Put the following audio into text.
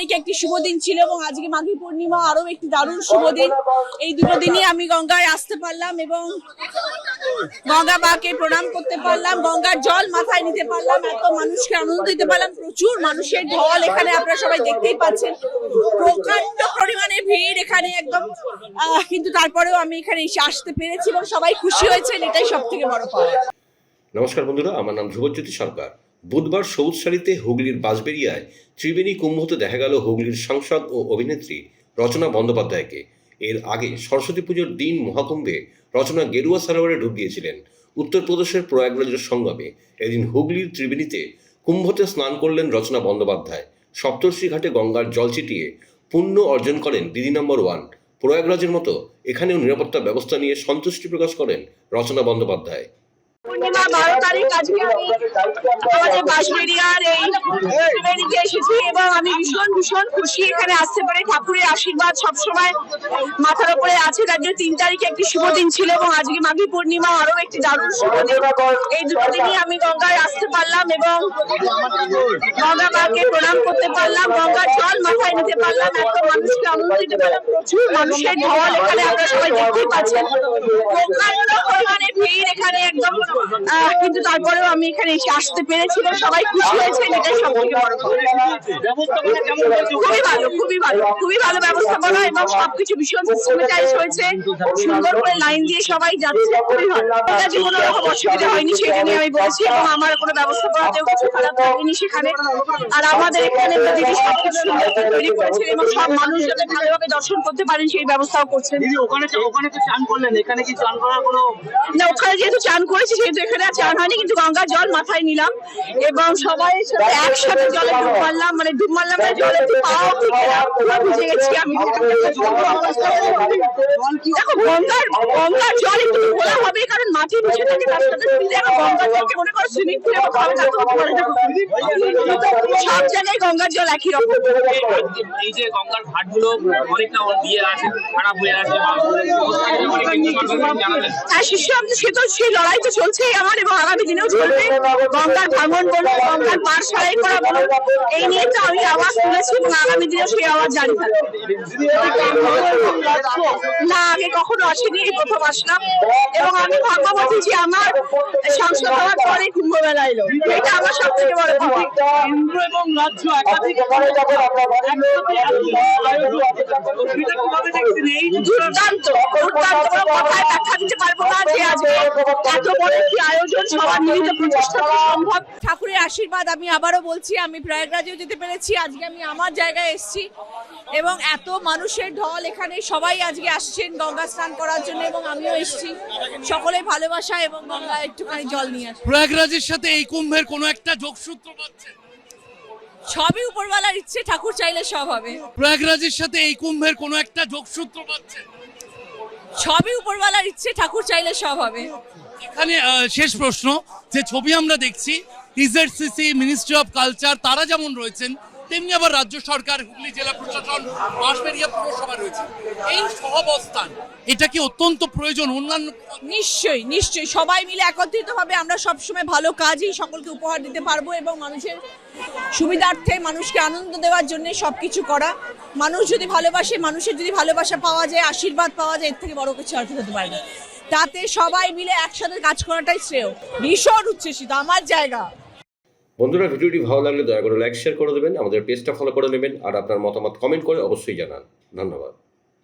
তারিখে একটি শুভ দিন ছিল এবং আজকে মাঘী পূর্ণিমা আরও একটি দারুণ শুভ দিন। এই দুটো দিনই আমি গঙ্গায় আসতে পারলাম এবং গঙ্গা মাকে প্রণাম করতে পারলাম, গঙ্গার জল মাথায় নিতে পারলাম, এত মানুষকে আনন্দ দিতে পারলাম, প্রচুর মানুষের ঢল এখানে আপনারা সবাই দেখতেই পাচ্ছেন। প্রকাণ্ড পরিমাণে ভিড় এখানে একদম কিন্তু তারপরেও আমি এখানে এসে আসতে পেরেছি এবং সবাই খুশি হয়েছেন, এটাই সব থেকে বড় পাওয়া। নমস্কার বন্ধুরা, আমার নাম ধ্রুবজ্যোতি সরকার। বুধবার সবুজ শাড়িতে হুগলির বাঁশবেরিয়ায় ত্রিবেণী কুম্ভতে দেখা গেল হুগলির সাংসদ ও অভিনেত্রী রচনা বন্দ্যোপাধ্যায়কে। এর আগে সরস্বতী পুজোর দিন মহাকুম্ভে রচনা গেরুয়া সারোয়ারে ডুব দিয়েছিলেন। উত্তরপ্রদেশের প্রয়াগরাজের সঙ্গমে এদিন হুগলির ত্রিবেণীতে কুম্ভতে স্নান করলেন রচনা বন্দ্যোপাধ্যায়। সপ্তর্ষি ঘাটে গঙ্গার জল ছিটিয়ে পুণ্য অর্জন করেন দিদি নম্বর ওয়ান। প্রয়াগরাজের মতো এখানেও নিরাপত্তা ব্যবস্থা নিয়ে সন্তুষ্টি প্রকাশ করেন রচনা বন্দ্যোপাধ্যায়। পূর্ণিমা বারো তারিখ আজকে আমি আমাদের বাঁশবেরিয়ার এই ত্রিবেণীতে এসেছি এবং আমি ভীষণ ভীষণ খুশি এখানে আসতে পারে। ঠাকুরের আশীর্বাদ সবসময় মাথার উপরে আছে। তার জন্য তিন তারিখে একটি শুভ দিন ছিল এবং আজকে মাঘী পূর্ণিমা আরও একটি দারুণ শুভ দিন। এই দুটো দিনই আমি গঙ্গায় আসতে পারলাম এবং গঙ্গা মাকে প্রণাম করতে পারলাম। গঙ্গার জল মাথায় নিতে পারলাম। এত মানুষকে আনন্দ দিতে পারলাম। প্রচুর মানুষের ঢল এখানে আপনারা সবাই দেখতেই পাচ্ছেন। প্রকাণ্ড পরিমাণে ভিড় এখানে একদম কিন্তু তারপরেও আমি এখানে এসে আসতে পেরেছি এবং সবাই খুশি হয়েছে এটাই সব থেকে বড় খুবই ভালো খুবই ভালো খুবই ভালো ব্যবস্থাপনা এবং সবকিছু ভীষণ সিস্টেমেটাইজ হয়েছে। সুন্দর করে লাইন দিয়ে সবাই যাচ্ছে খুবই ভালো। আমার কোনো রকম অসুবিধা হয়নি সেই জন্যই আমি বলছি এবং আমার কোনো ব্যবস্থাপনাতেও কিছু খারাপ লাগেনি সেখানে। আর আমাদের এখানে দিদি সবকিছু সুন্দর করে তৈরি করেছেন এবং সব মানুষ যাতে ভালোভাবে দর্শন করতে পারেন সেই ব্যবস্থাও করছেন। ওখানে ওখানে তো চান করলেন এখানে কি চান করার কোনো না ওখানে যেহেতু চান করেছি সেহেতু এখানে চান হয়নি কিন্তু গঙ্গার জল মাথায় নিলাম এবং সবাই একসাথে জলে ডুব মারলাম মানে ডুব মারলাম না জলে পাও ভিজে গেছি আমি দেখো গঙ্গার গঙ্গার জল একটু ঘোলা হবে কারণ মাটি নিচে থাকে তার সাথে মিলে এবং গঙ্গার জলকে মনে করো সুইমিং হবে না তো সব জায়গায় গঙ্গার জল একই রকম। এই যে গঙ্গার ঘাটগুলো অনেকটা দিয়ে আছে খারাপ হয়ে আছে শিশু আমি সে তো সেই লড়াই তো আমার এবং আগামী দিনেও চলবে। গঙ্গার ভাঙন বলো গঙ্গার পার সারাই করা বলো এই নিয়ে তো আমি আওয়াজ তুলেছি এবং আগামী দিনেও সেই আওয়াজ জারি থাকবে। না আগে কখনো আসেনি এই প্রথম আসলাম। এবং আমি ভাগ্যবতী যে আমার সংসদ হওয়ার পরে কুম্ভ মেলা এলো। এটা আমার সব থেকে বড় কেন্দ্র এবং রাজ্য একাধিক কীভাবে দেখছেন? এই দুর্দান্ত দুর্দান্ত কোনো কথায় ব্যাখ্যা দিতে পারব না যে আজকে এত বড় একটি আয়োজন সবার মিলিত প্রচেষ্টা সম্ভব। ঠাকুরের আশীর্বাদ আমি আবারও বলছি আমি প্রয়াগরাজেও যেতে পেরেছি আজকে আমি আমার জায়গায় এসেছি। এবং এত মানুষের ঢল এখানে সবাই আজকে আসছেন গঙ্গা স্নান করার জন্য এবং আমিও এসেছি। সকলের ভালোবাসা এবং গঙ্গা একটুখানি জল নিয়ে আসি প্রয়াগরাজের সাথে এই কুম্ভের কোনো একটা যোগসূত্র পাচ্ছেন সবই উপরওয়ালার ইচ্ছে ঠাকুর চাইলে সব হবে। প্রয়াগরাজের সাথে এই কুম্ভের কোনো একটা যোগসূত্র পাচ্ছেন সবই উপরওয়ালার ইচ্ছে ঠাকুর চাইলে সব হবে। এখানে শেষ প্রশ্ন, যে ছবি আমরা দেখছি ইজেডসিসি মিনিস্ট্রি অফ কালচার তারা যেমন রয়েছেন, তেমনি আবার রাজ্য সরকার, হুগলি জেলা প্রশাসন বাঁশবেরিয়া পৌরসভা রয়েছে। এই সহাবস্থান, এটা কি অত্যন্ত প্রয়োজন অন্যান্য নিশ্চয়ই নিশ্চয়ই। সবাই মিলে একত্রিত ভাবে আমরা সবসময় ভালো কাজই সকলকে উপহার দিতে পারব এবং মানুষের সুবিধার্থে মানুষকে আনন্দ দেওয়ার জন্য সবকিছু করা। মানুষ যদি ভালোবাসে, মানুষের যদি ভালোবাসা পাওয়া যায়, আশীর্বাদ পাওয়া যায়, এর থেকে বড় কিছু আর কিছু হতে পারে তাতে সবাই মিলে একসাথে কাজ করাটাই শ্রেয়। ভীষণ উচ্ছ্বসিত, আমার জায়গা। বন্ধুরা, ভিডিওটি ভালো লাগলে দয়া করে লাইক শেয়ার করে দেবেন, আমাদের পেজটা ফলো করে নেবেন, আর আপনার মতামত কমেন্ট করে অবশ্যই জানান। ধন্যবাদ।